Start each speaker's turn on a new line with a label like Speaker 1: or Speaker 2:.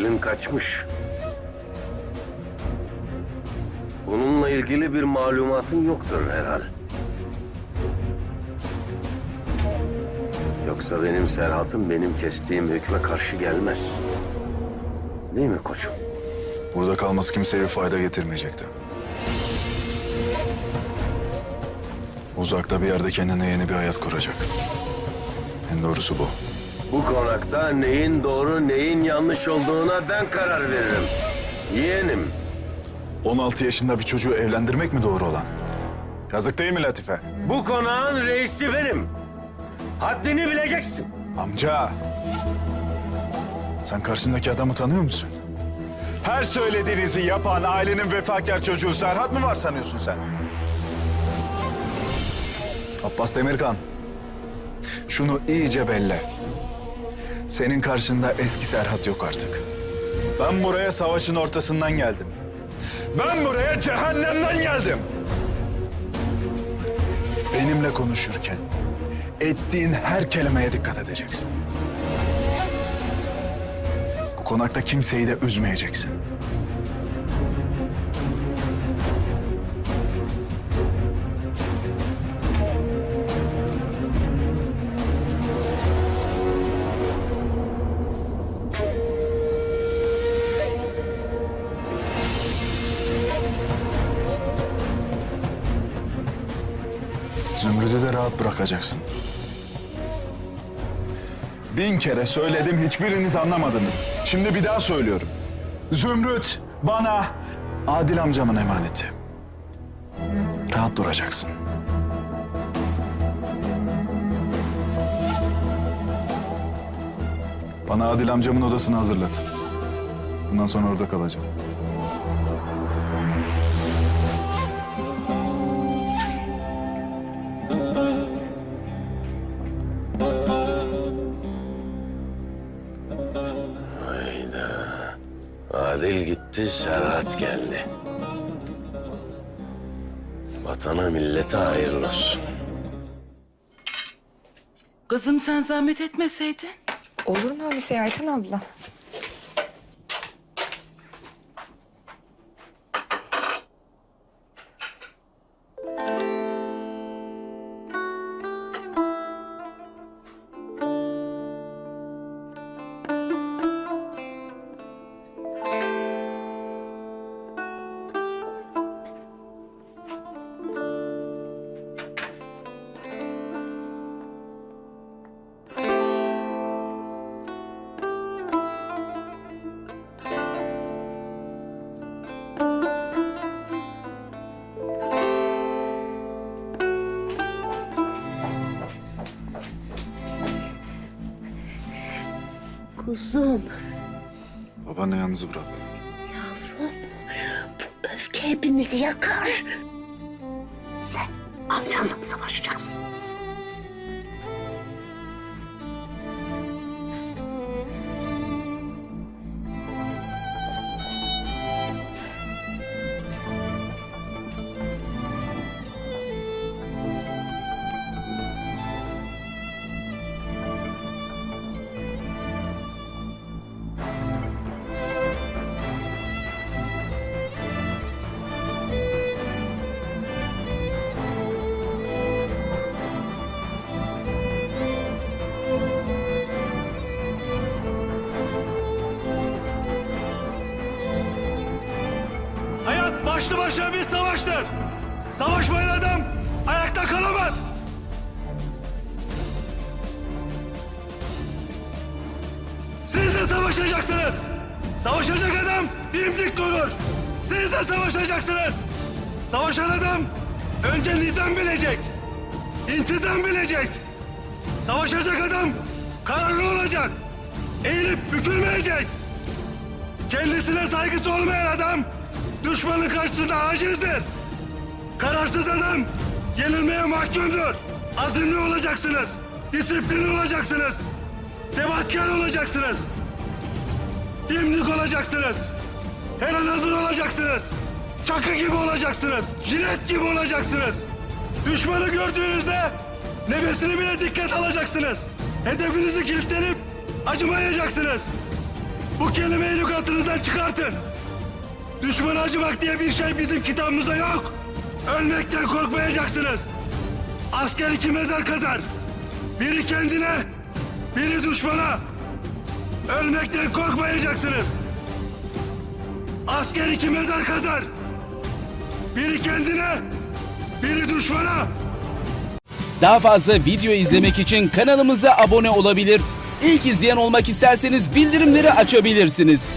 Speaker 1: Elin kaçmış. Bununla ilgili bir malumatın yoktur herhal. Yoksa benim Serhat'ım benim kestiğim hükme karşı gelmez. Değil mi koçum?
Speaker 2: Burada kalması kimseye bir fayda getirmeyecekti. Uzakta bir yerde kendine yeni bir hayat kuracak. En doğrusu bu.
Speaker 1: Bu konakta neyin doğru neyin yanlış olduğuna ben karar veririm. Yeğenim.
Speaker 2: 16 yaşında bir çocuğu evlendirmek mi doğru olan? Yazık değil mi Latife?
Speaker 1: Bu konağın reisi benim. Haddini bileceksin.
Speaker 2: Amca. Sen karşındaki adamı tanıyor musun? Her söylediğinizi yapan ailenin vefakar çocuğu Serhat mı var sanıyorsun sen? Abbas Demirkan. Şunu iyice belle. Senin karşında eski Serhat yok artık. Ben buraya savaşın ortasından geldim. Ben buraya cehennemden geldim. Benimle konuşurken ettiğin her kelimeye dikkat edeceksin. Bu konakta kimseyi de üzmeyeceksin. Rahat bırakacaksın. Bin kere söyledim hiçbiriniz anlamadınız. Şimdi bir daha söylüyorum. Zümrüt bana Adil amcamın emaneti. Rahat duracaksın. Bana Adil amcamın odasını hazırlat. Bundan sonra orada kalacağım.
Speaker 1: Adil gitti, Serhat geldi. Vatana millete hayırlı olsun.
Speaker 3: Kızım sen zahmet etmeseydin.
Speaker 4: Olur mu öyle şey Ayten abla?
Speaker 5: Kuzum,
Speaker 2: Babanı yalnız bırak.
Speaker 5: yavrum, bu öfke hepimizi yakar. Sen amcanla mı savaşacaksın?
Speaker 6: Başlı başına bir savaştır. Savaşmayan adam ayakta kalamaz. Siz de savaşacaksınız. Savaşacak adam dimdik durur. Siz de savaşacaksınız. Savaşan adam önce nizam bilecek. intizam bilecek. Savaşacak adam kararlı olacak. Eğilip bükülmeyecek. Kendisine saygısı olmayan adam düşmanın karşısında acizdir. Kararsız adam yenilmeye mahkumdur. Azimli olacaksınız. Disiplinli olacaksınız. Sebatkar olacaksınız. Dimdik olacaksınız. Her an hazır olacaksınız. Çakı gibi olacaksınız. Jilet gibi olacaksınız. Düşmanı gördüğünüzde nefesini bile dikkat alacaksınız. Hedefinizi kilitlenip acımayacaksınız. Bu kelimeyi lügatınızdan çıkartın. Düşmana acımak diye bir şey bizim kitabımızda yok. Ölmekten korkmayacaksınız. Asker iki mezar kazar. Biri kendine, biri düşmana. Ölmekten korkmayacaksınız. Asker iki mezar kazar. Biri kendine, biri düşmana.
Speaker 7: Daha fazla video izlemek için kanalımıza abone olabilir. İlk izleyen olmak isterseniz bildirimleri açabilirsiniz.